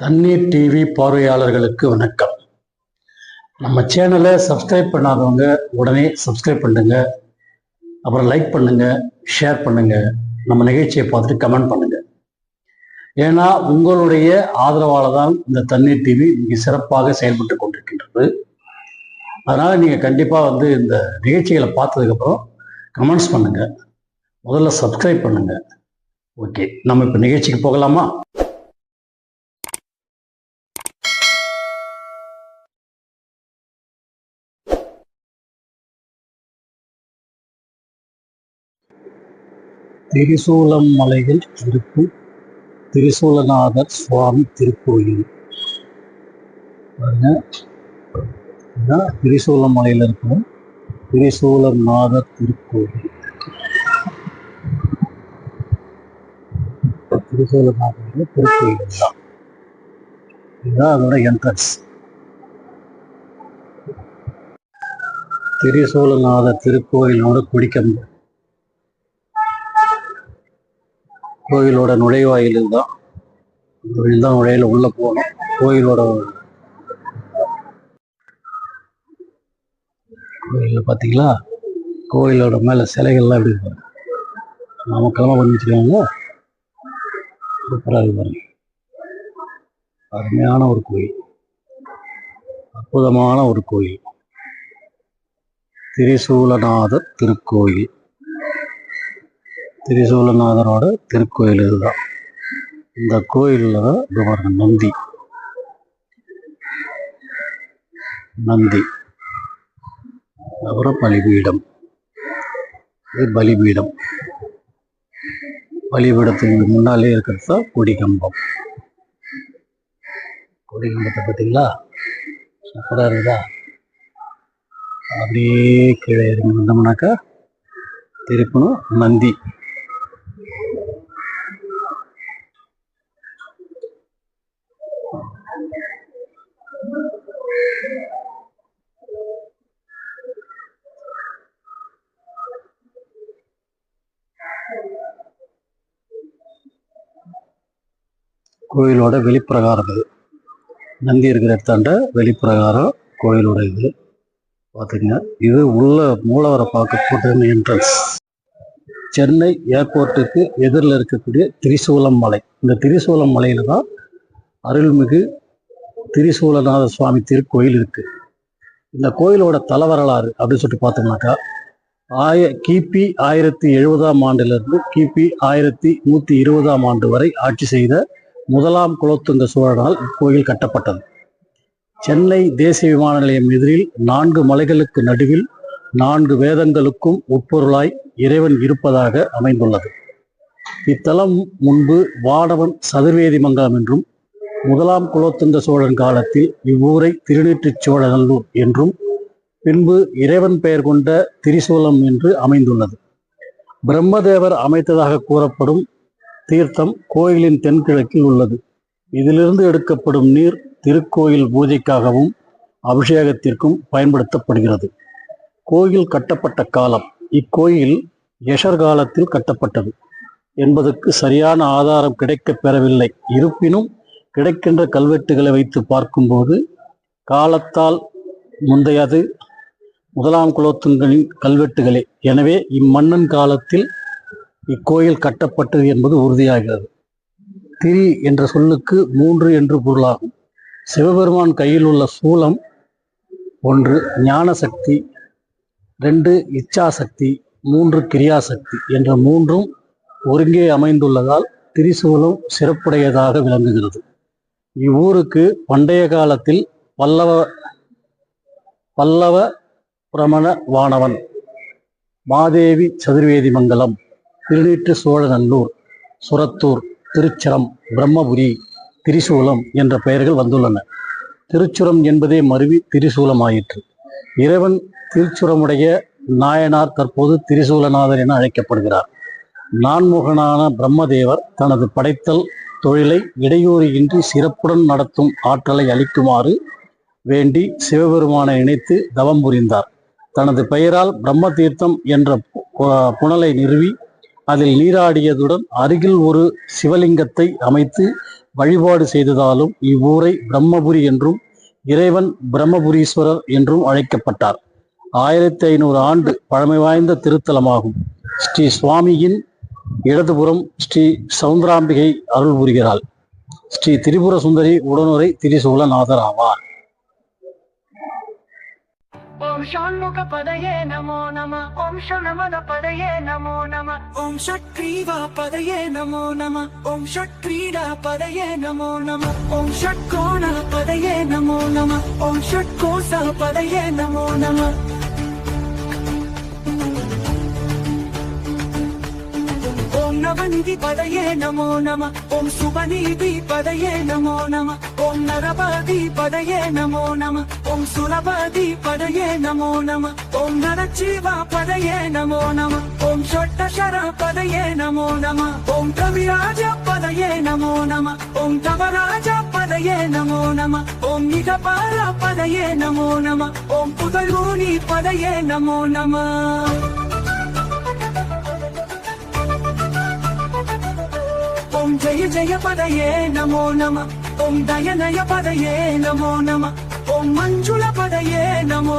தண்ணீர் டிவி பார்வையாளர்களுக்கு வணக்கம். நம்ம சேனலை சப்ஸ்கிரைப் பண்ணாதவங்க உடனே சப்ஸ்கிரைப் பண்ணுங்க. அப்புறம் லைக் பண்ணுங்க ஷேர் பண்ணுங்க. நம்ம நிகழ்ச்சியை பார்த்துட்டு கமெண்ட் பண்ணுங்க. ஏன்னா உங்களுடைய ஆதரவால் தான் இந்த தண்ணீர் டிவி மிக சிறப்பாக செயல்பட்டு கொண்டிருக்கின்றது. அதனால நீங்கள் கண்டிப்பாக வந்து இந்த நிகழ்ச்சிகளை பார்த்ததுக்கப்புறம் கமெண்ட்ஸ் பண்ணுங்க. முதல்ல சப்ஸ்கிரைப் பண்ணுங்க. ஓகே நம்ம இப்போ நிகழ்ச்சிக்கு போகலாமா? திரிசூலம் மலையில் இருக்கும் திரிசூலநாதர் சுவாமி திருக்கோயில். பாருங்க. இதுதான் திரிசூலம் மலையில் இருக்கும் திரிசூலநாதர் திருக்கோயில். திரிசூலநாதர் திருக்கோயில் தான். இதுதான் அதோட என்ட்ரன்ஸ் திரிசூலநாதர் திருக்கோயிலோட குடிக்கம்பு. கோயிலோட நுழைவாயில் தான் கோயில் தான் நுழையில உள்ள போகணும். கோயிலோட கோயிலில் பார்த்தீங்களா கோயிலோட மேலே சிலைகள்லாம் எப்படி இருப்பாங்க கிளம்ப பண்ணி வச்சுருக்காங்க சூப்பராக இருக்கு அருமையான ஒரு கோயில். அற்புதமான ஒரு கோயில். திரிசூலநாதர் திருக்கோயில். திரிசூலநாதரோட திருக்கோயில் இதுதான் இந்த கோயிலில் தான் இது பாருங்க நந்தி. நந்தி. அப்புறம் பலிபீடம். இது பலிபீடம். பலிபீடத்துக்கு முன்னாலே இருக்கிறது தான் கொடிக்கம்பம் கொடிக்கம்பத்தை பார்த்தீங்களா? சூப்பராக இருக்குதா? அப்படியே கீழே இறங்கி வந்தோம்னாக்கா திருப்பணும் நந்தி. கோயிலோட வெளிப்பிரகாரம் இது. நந்தி இருக்கிற இடத்தாண்ட வெளிப்பிரகாரம் கோயிலோட இது. பார்த்துங்க இது உள்ள மூலவரை பார்க்க போட்டு என்ட்ரன்ஸ் சென்னை ஏர்போர்ட்டுக்கு எதிரில் இருக்கக்கூடிய திரிசூலம் மலை. இந்த திரிசூலம் மலையில் தான் அருள்மிகு திரிசூலநாத சுவாமி திருக்கோயில் இருக்கு. இந்த கோயிலோட தலவரலாறு அப்படின்னு சொல்லிட்டு பார்த்தோம்னாக்கா ஆய கிபி ஆயிரத்தி எழுபதாம் ஆண்டிலிருந்து கிபி ஆயிரத்தி நூற்றி இருபதாம் ஆண்டு வரை ஆட்சி செய்த முதலாம் குலோத்துங்க சோழனால் இக்கோயில் கட்டப்பட்டது. சென்னை தேசிய விமான நிலையம் எதிரில் நான்கு மலைகளுக்கு நடுவில் நான்கு வேதங்களுக்கும் உட்பொருளாய் இறைவன் இருப்பதாக அமைந்துள்ளது. இத்தலம் முன்பு வானவன் சதுர்வேதி மங்கலம் என்றும் முதலாம் குலோத்துங்க சோழன் காலத்தில் இவ்வூரை திருநீற்றுச் சோழநல்லூர் என்றும் பின்பு இறைவன் பெயர் கொண்ட திரிசூலம் என்று அமைந்துள்ளது. பிரம்மதேவர் அமைத்ததாக கூறப்படும் தீர்த்தம் கோயிலின் தென்கிழக்கில் உள்ளது. இதிலிருந்து எடுக்கப்படும் நீர் திருக்கோயில் பூஜைக்காகவும் அபிஷேகத்திற்கும் பயன்படுத்தப்படுகிறது. கோயில் கட்டப்பட்ட காலம் இக்கோயில் யஷர் காலத்தில் கட்டப்பட்டது. என்பதற்கு சரியான ஆதாரம் கிடைக்கப் பெறவில்லை. இருப்பினும் கிடைக்கின்ற கல்வெட்டுகளை வைத்து பார்க்கும்போது காலத்தால் முந்தையது முதலாம் குலோத்துங்கனின் கல்வெட்டுகளே. எனவே இம்மன்னன் காலத்தில் இக்கோயில் கட்டப்பட்டது என்பது உறுதியாகிறது. திரி என்ற சொல்லுக்கு மூன்று என்று பொருளாகும். சிவபெருமான் கையில் உள்ள சூலம் ஒன்று ஞான சக்தி ரெண்டு இச்சாசக்தி. மூன்று கிரியாசக்தி என்ற மூன்றும் ஒருங்கே அமைந்துள்ளதால் திரிசூலம் சிறப்புடையதாக விளங்குகிறது. இவ்வூருக்கு பண்டைய காலத்தில் பல்லவ பல்லவ பிரமண வானவன் மாதேவி சதுர்வேதி மங்கலம். திருநீற்று சோழநல்லூர் சுரத்தூர் திருச்சிரம் பிரம்மபுரி திரிசூலம் என்ற பெயர்கள் வந்துள்ளன. திருச்சுரம் என்பதே மருவி திரிசூலம் ஆயிற்று இறைவன் திருச்சுரமுடைய நாயனார் தற்போது திரிசூலநாதர் என அழைக்கப்படுகிறார். நான்முகனான பிரம்மதேவர் தனது படைத்தல் தொழிலை இடையூறின்றி சிறப்புடன் நடத்தும் ஆற்றலை அளிக்குமாறு வேண்டி சிவபெருமானை இணைத்து தவம் புரிந்தார். தனது பெயரால் பிரம்ம தீர்த்தம் என்ற பு- புனலை நிறுவி அதில் நீராடியதுடன் அருகில் ஒரு சிவலிங்கத்தை அமைத்து வழிபாடு செய்ததாலும் இவ்வூரை பிரம்மபுரி என்றும் இறைவன் பிரம்மபுரீஸ்வரர் என்றும் அழைக்கப்பட்டார். ஆயிரத்தி ஐநூறு ஆண்டு பழமை வாய்ந்த திருத்தலமாகும். ஸ்ரீ சுவாமியின் இடதுபுறம் ஸ்ரீ சவுந்தராம்பிகை அருள் புரிகிறாள். ஸ்ரீ திரிபுர சுந்தரி உடனுரை திரிசூலநாதர் ஆவார். ஓம் ஷாண்முக பதையே நமோ நம. ஓம் ஷணமத பதையே நமோ நம. ஓம் ஷட்க்ரீவா பதையே நமோ நம. ஓம் ஷட்க்ரீடா பதையே நமோ நம. ஓம் ஷட்கோண பதையே நமோ நம. ஓம் ஷட்கோச பதையே நமோ நம. ஓம் நவநிதி பதையே நமோ நம ஓம் சுபநீதி பதையே நமோ நம ஓம் நரபதி பதையே நமோ நம ஓம் சுலபதி பதையே நமோ நம ஓம் நரஜீவா பதையே நமோ நம ஓம் ஷொட்டஷர பதையே நமோ நம ஓம் கவிராஜ பதையே நமோ நம ஓம் தவராஜ பதையே நமோ நம ஓம் நிகபால பதையே நமோ நம ஓம் புதலூனி பதையே நமோ ఓం జయ జయ పదయే నమో నమ. ఓం దయనయ పదయే నమో నమ. ఓం మంజుల పదయే నమో